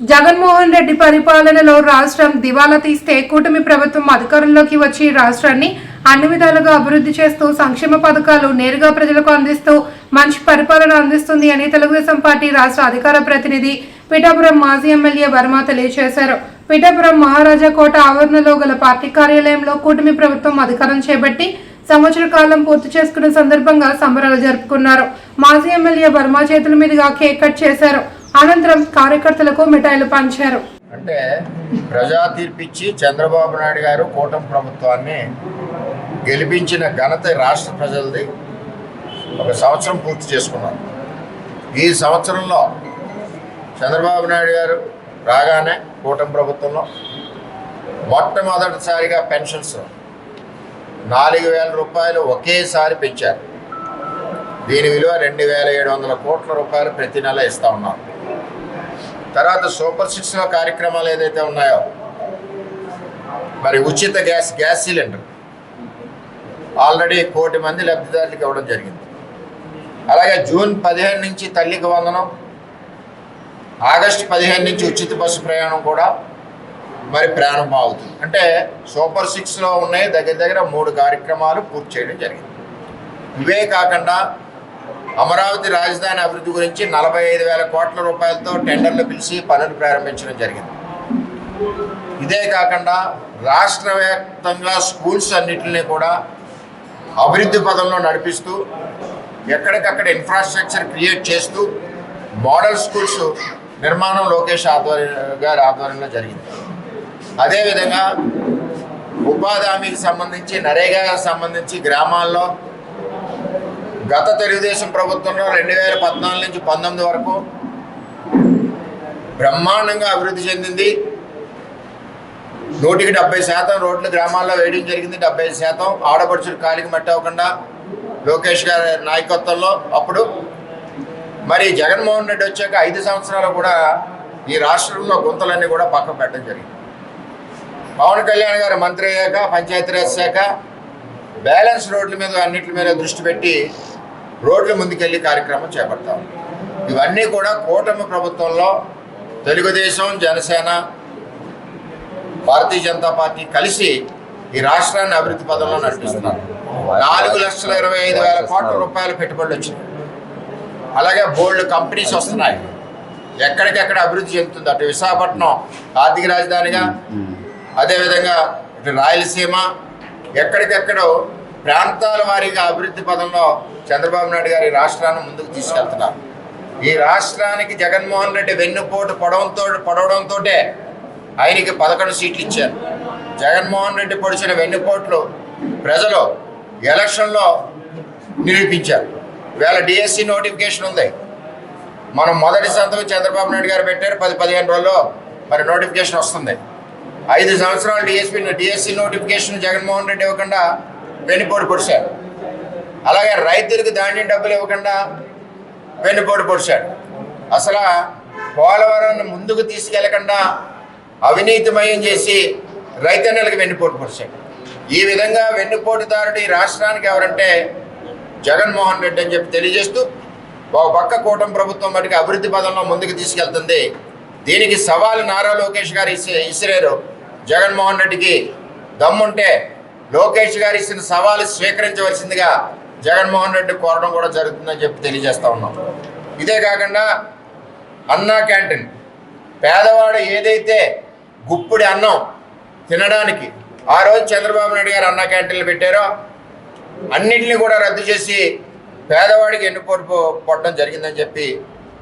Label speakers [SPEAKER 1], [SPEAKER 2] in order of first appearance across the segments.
[SPEAKER 1] జగన్మోహన్ రెడ్డి పరిపాలనలో రాష్ట్రం దివాలా తీస్తే కూటమి ప్రభుత్వం అధికారంలోకి వచ్చి రాష్ట్రాన్ని అన్ని విధాలుగా అభివృద్ధి చేస్తూ సంక్షేమ పథకాలు నేరుగా ప్రజలకు అందిస్తూ మంచి పరిపాలన అందిస్తుంది అని తెలుగుదేశం పార్టీ రాష్ట్ర అధికార ప్రతినిధి పిఠాపురం మాజీ ఎమ్మెల్యే వర్మ తెలియజేశారు. పిఠాపురం మహారాజా కోట ఆవరణలో గల పార్టీ కార్యాలయంలో కూటమి ప్రభుత్వం అధికారం చేపట్టి సంవత్సర కాలం పూర్తి చేసుకున్న సందర్భంగా సంబరాలు జరుపుకున్నారు. మాజీ ఎమ్మెల్యే వర్మ చేతుల మీదుగా కేక్ కట్ చేశారు. అనంతరం కార్యకర్తలకు మిఠాయిలు పంచారు.
[SPEAKER 2] అంటే ప్రజా తీర్పిచ్చి చంద్రబాబు నాయుడు గారు కూటమి ప్రభుత్వాన్ని గెలిపించిన ఘనత రాష్ట్ర ప్రజలది. ఒక సంవత్సరం పూర్తి చేసుకున్నారు ఈ సంవత్సరంలో చంద్రబాబు నాయుడు గారు రాగానే కూటమి ప్రభుత్వంలో మొట్టమొదటిసారిగా పెన్షన్స్ నాలుగు వేల రూపాయలు ఒకేసారి పెంచారు. దీని విలువ రెండు వేల ఏడు వందల కోట్ల రూపాయలు ప్రతి నెల ఇస్తూ ఉన్నారు తర్వాత సూపర్ సిక్స్లో కార్యక్రమాలు ఏదైతే ఉన్నాయో మరి ఉచిత గ్యాస్ గ్యాస్ సిలిండర్. ఆల్రెడీ కోటి మంది లబ్ధిదారులకు ఇవ్వడం జరిగింది. అలాగే జూన్ పదిహేను నుంచి తల్లికి వందనం ఆగస్టు పదిహేను నుంచి ఉచిత బస్సు ప్రయాణం కూడా మరి ప్రారంభం అవుతుంది. అంటే సూపర్ సిక్స్లో ఉన్నాయి దగ్గర దగ్గర మూడు కార్యక్రమాలు పూర్తి చేయడం జరిగింది. ఇవే కాకుండా అమరావతి రాజధాని అభివృద్ధి గురించి నలభై ఐదు వేల కోట్ల రూపాయలతో టెండర్లు పిలిచి పనులు ప్రారంభించడం జరిగింది. ఇదే కాకుండా రాష్ట్ర వ్యాప్తంగా స్కూల్స్ అన్నింటినీ కూడా అభివృద్ధి పదంలో నడిపిస్తూ ఎక్కడికక్కడ ఇన్ఫ్రాస్ట్రక్చర్ క్రియేట్ చేస్తూ మోడల్ స్కూల్స్ నిర్మాణం లోకేష్ ఆధ్వర్యం గారి ఆధ్వర్యంలో జరిగింది. అదేవిధంగా ఉపాధి హామీకి సంబంధించి నరేగాకి సంబంధించి గ్రామాల్లో గత తెలుగుదేశం ప్రభుత్వంలో రెండు వేల పద్నాలుగు నుంచి పంతొమ్మిది వరకు బ్రహ్మాండంగా అభివృద్ధి చెందింది. నూటికి డెబ్బై శాతం రోడ్లు గ్రామాల్లో వేయడం జరిగింది. డెబ్బై శాతం ఆడపడుచులు కాలికి మట్టి అవ్వకుండా లోకేష్ గారి నాయకత్వంలో అప్పుడు మరి జగన్మోహన్ రెడ్డి వచ్చాక ఐదు సంవత్సరాలు కూడా ఈ రాష్ట్రంలో గుంతలన్నీ కూడా పక్కన పెట్టడం జరిగింది. పవన్ కళ్యాణ్ గారు మంత్రి అయ్యాక పంచాయతీరాజ్ శాఖ బ్యాలెన్స్ రోడ్ల మీద అన్నిటి మీద దృష్టి పెట్టి రోడ్ల ముందుకెళ్ళి కార్యక్రమం చేపడతాం ఇవన్నీ కూడా కూటమి ప్రభుత్వంలో తెలుగుదేశం జనసేన భారతీయ జనతా పార్టీ కలిసి ఈ రాష్ట్రాన్ని అభివృద్ధి పదంలో నడిపిస్తున్నారు. నాలుగు లక్షల ఇరవై ఐదు వేల కోట్ల రూపాయల పెట్టుబడులు వచ్చినాయి. అలాగే బోల్డ్ కంపెనీస్ వస్తున్నాయి. ఎక్కడికెక్కడ అభివృద్ధి చెందుతుంది? అటు విశాఖపట్నం ఆర్థిక రాజధానిగా అదేవిధంగా ఇటు రాయలసీమ ఎక్కడికెక్కడో ప్రాంతాల వారీగా అభివృద్ధి పదంలో చంద్రబాబు నాయుడు గారి రాష్ట్రాన్ని ముందుకు తీసుకెళ్తున్నారు. ఈ రాష్ట్రానికి జగన్మోహన్ రెడ్డి వెన్నుపోటు పొడవంతో పొడవడంతో ఆయనకి పదకొండు సీట్లు ఇచ్చారు. జగన్మోహన్ రెడ్డి పొడిచిన వెన్నుపోట్లు ప్రజలు ఎలక్షన్లో నిరూపించారు. వేళ డిఎస్సి నోటిఫికేషన్ ఉంది. మనం మొదటి సంతకం చంద్రబాబు నాయుడు గారు పెట్టారు. పది పదిహేను రోజుల్లో మరి నోటిఫికేషన్ వస్తుంది. ఐదు సంవత్సరాలు DSP DSC notification Jaganmohan Reddy ఇవ్వకుండా వెన్నుపోటు పొడిచాడు. అలాగే రైతులకు ధాన్యం డబ్బులు ఇవ్వకుండా వెన్నుపోటు పొడిచాడు. అసలు పోలవరాన్ని ముందుకు తీసుకెళ్ళకుండా అవినీతిమయం చేసి రైతన్నలకు వెన్నుపోటు పొడిచాడు. ఈ విధంగా వెన్నుపోటుదారుడు ఈ రాష్ట్రానికి ఎవరంటే జగన్మోహన్ రెడ్డి అని చెప్పి తెలియజేస్తూ ఒక పక్క కూటమి ప్రభుత్వం మటుకు అభివృద్ధి పదంలో ముందుకు తీసుకెళ్తుంది. దీనికి సవాలు నారా లోకేష్ గారు ఇసే ఇసిరారు. జగన్మోహన్ రెడ్డికి దమ్ముంటే లోకేష్ గారు ఇచ్చిన సవాలు స్వీకరించవలసిందిగా జగన్మోహన్ రెడ్డి కోరడం కూడా జరుగుతుందని చెప్పి తెలియజేస్తా ఉన్నాం. ఇదే కాకుండా అన్నా క్యాంటీన్. పేదవాడు ఏదైతే గుప్పుడి అన్నం తినడానికి ఆ రోజు చంద్రబాబు నాయుడు గారు అన్నా క్యాంటీన్లు పెట్టారో అన్నింటినీ కూడా రద్దు చేసి పేదవాడికి ఎన్నుపోటు పొట్టడం జరిగిందని చెప్పి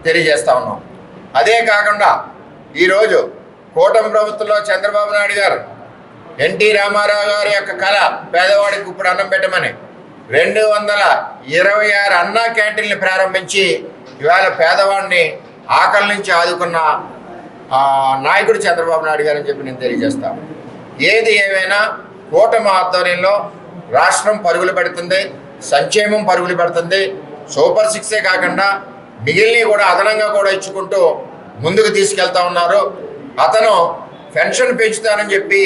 [SPEAKER 2] తెలియజేస్తా ఉన్నాం. అదే కాకుండా ఈరోజు కూటమి ప్రభుత్వంలో చంద్రబాబు నాయుడు గారు ఎన్టీ రామారావు గారి యొక్క కళ పేదవాడికి ఇప్పుడు అన్నం పెట్టమని రెండు వందల ఇరవై ఆరు అన్నా క్యాంటీన్లు ప్రారంభించి ఇవాళ పేదవాడిని ఆకలి నుంచి ఆదుకున్న నాయకుడు చంద్రబాబు నాయుడు గారు అని చెప్పి నేను తెలియజేస్తాను ఏది ఏమైనా కూటమి ఆధ్వర్యంలో రాష్ట్రం పరుగులు పెడుతుంది సంక్షేమం పరుగులు పెడుతుంది సూపర్ సిక్సే కాకుండా మిగిలినవి కూడా అదనంగా కూడా ఇచ్చుకుంటూ ముందుకు తీసుకెళ్తా ఉన్నారు. అతను పెన్షన్ పెంచుతానని చెప్పి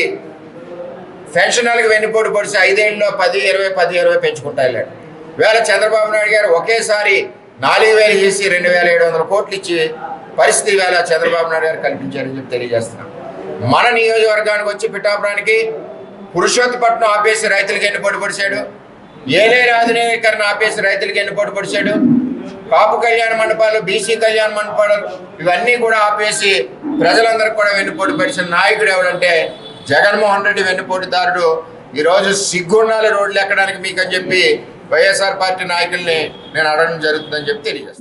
[SPEAKER 2] పెన్షనర్లకు వెన్నుపోటు పొడిచి ఐదేళ్ళలో పది ఇరవై పది ఇరవై పెంచుకుంటా వెళ్ళాడు వేళ చంద్రబాబు నాయుడు గారు ఒకేసారి నాలుగు వేలు చేసి రెండు వేల ఏడు వందల కోట్లు ఇచ్చి పరిస్థితి వేళ చంద్రబాబు నాయుడు గారు కల్పించారని చెప్పి తెలియజేస్తున్నాం. మన నియోజకవర్గానికి వచ్చి పిఠాపురానికి పురుషోత్తపట్నం ఆపేసి రైతులకు ఎన్ని పొడి పొడిచాడు. ఏలే ఆధునీకరణ ఆపేసి రైతులకు ఎన్ని పొడి పొడిచాడు. కాపు కళ్యాణ మండపాలు బీసీ కళ్యాణ మండపాలు ఇవన్నీ కూడా ఆపేసి ప్రజలందరికీ కూడా వెన్నుపోటు పరిచిన నాయకుడు ఎవడంటే జగన్మోహన్ రెడ్డి వెన్నుపోటుదారుడు ఈరోజు సిగ్గుండాలి రోడ్లు ఎక్కడానికి మీకు అని చెప్పి వైఎస్ఆర్ పార్టీ నాయకుల్ని నేను అడగడం జరుగుతుందని చెప్పి తెలియజేస్తాను.